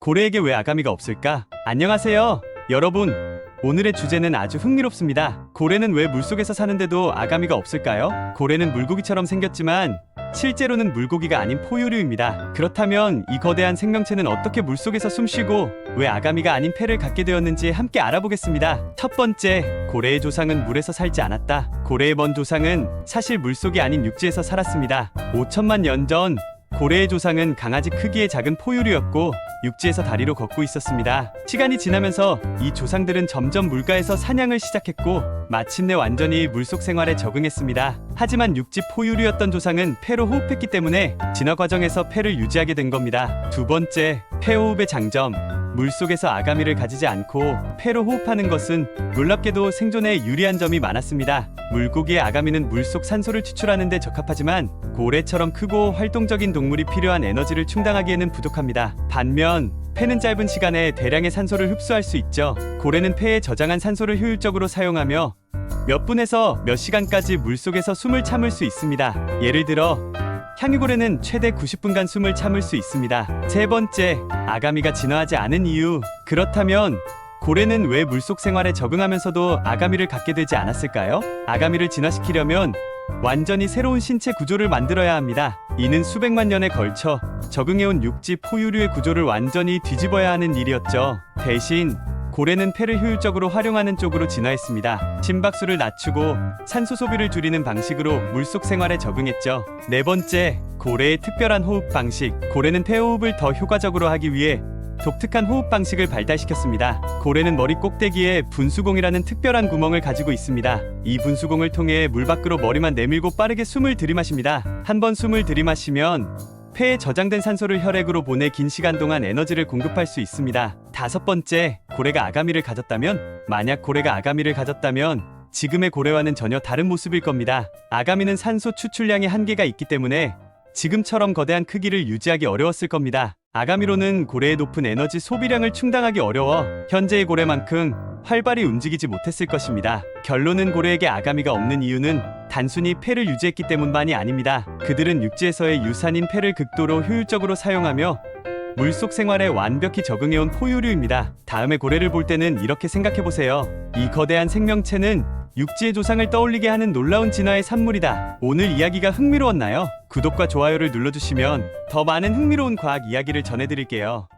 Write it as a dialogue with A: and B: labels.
A: 고래에게 왜 아가미가 없을까? 안녕하세요. 여러분. 오늘의 주제는 아주 흥미롭습니다. 고래는 왜 물속에서 사는데도 아가미가 없을까요? 고래는 물고기처럼 생겼지만 실제로는 물고기가 아닌 포유류입니다. 그렇다면 이 거대한 생명체는 어떻게 물속에서 숨쉬고 왜 아가미가 아닌 폐를 갖게 되었는지 함께 알아보겠습니다. 첫 번째, 고래의 조상은 물에서 살지 않았다. 고래의 먼 조상은 사실 물속이 아닌 육지에서 살았습니다. 5천만 년 전 고래의 조상은 강아지 크기의 작은 포유류였고 육지에서 다리로 걷고 있었습니다. 시간이 지나면서 이 조상들은 점점 물가에서 사냥을 시작했고 마침내 완전히 물속 생활에 적응했습니다. 하지만 육지 포유류였던 조상은 폐로 호흡했기 때문에 진화 과정에서 폐를 유지하게 된 겁니다. 두 번째, 폐호흡의 장점. 물속에서 아가미를 가지지 않고 폐로 호흡하는 것은 놀랍게도 생존에 유리한 점이 많았습니다. 물고기의 아가미는 물속 산소를 추출하는 데 적합하지만 고래처럼 크고 활동적인 동물이 필요한 에너지를 충당하기에는 부족합니다. 반면 폐는 짧은 시간에 대량의 산소를 흡수할 수 있죠. 고래는 폐에 저장한 산소를 효율적으로 사용하며 몇 분에서 몇 시간까지 물속에서 숨을 참을 수 있습니다. 예를 들어 향유고래는 최대 90분간 숨을 참을 수 있습니다. 세 번째, 아가미가 진화하지 않은 이유. 그렇다면 고래는 왜 물속 생활에 적응하면서도 아가미를 갖게 되지 않았을까요? 아가미를 진화시키려면 완전히 새로운 신체 구조를 만들어야 합니다. 이는 수백만 년에 걸쳐 적응해온 육지 포유류의 구조를 완전히 뒤집어야 하는 일이었죠. 대신 고래는 폐를 효율적으로 활용하는 쪽으로 진화했습니다. 심박수를 낮추고 산소 소비를 줄이는 방식으로 물속 생활에 적응했죠. 네 번째, 고래의 특별한 호흡 방식. 고래는 폐호흡을 더 효과적으로 하기 위해 독특한 호흡 방식을 발달시켰습니다. 고래는 머리 꼭대기에 분수공이라는 특별한 구멍을 가지고 있습니다. 이 분수공을 통해 물 밖으로 머리만 내밀고 빠르게 숨을 들이마십니다. 한 번 숨을 들이마시면 폐에 저장된 산소를 혈액으로 보내 긴 시간 동안 에너지를 공급할 수 있습니다. 다섯 번째, 고래가 아가미를 가졌다면? 만약 고래가 아가미를 가졌다면 지금의 고래와는 전혀 다른 모습일 겁니다. 아가미는 산소 추출량의 한계가 있기 때문에 지금처럼 거대한 크기를 유지하기 어려웠을 겁니다. 아가미로는 고래의 높은 에너지 소비량을 충당하기 어려워 현재의 고래만큼 활발히 움직이지 못했을 것입니다. 결론은 고래에게 아가미가 없는 이유는 단순히 폐를 유지했기 때문만이 아닙니다. 그들은 육지에서의 유산인 폐를 극도로 효율적으로 사용하며 물속 생활에 완벽히 적응해온 포유류입니다. 다음에 고래를 볼 때는 이렇게 생각해 보세요. 이 거대한 생명체는 육지의 조상을 떠올리게 하는 놀라운 진화의 산물이다. 오늘 이야기가 흥미로웠나요? 구독과 좋아요를 눌러주시면 더 많은 흥미로운 과학 이야기를 전해드릴게요.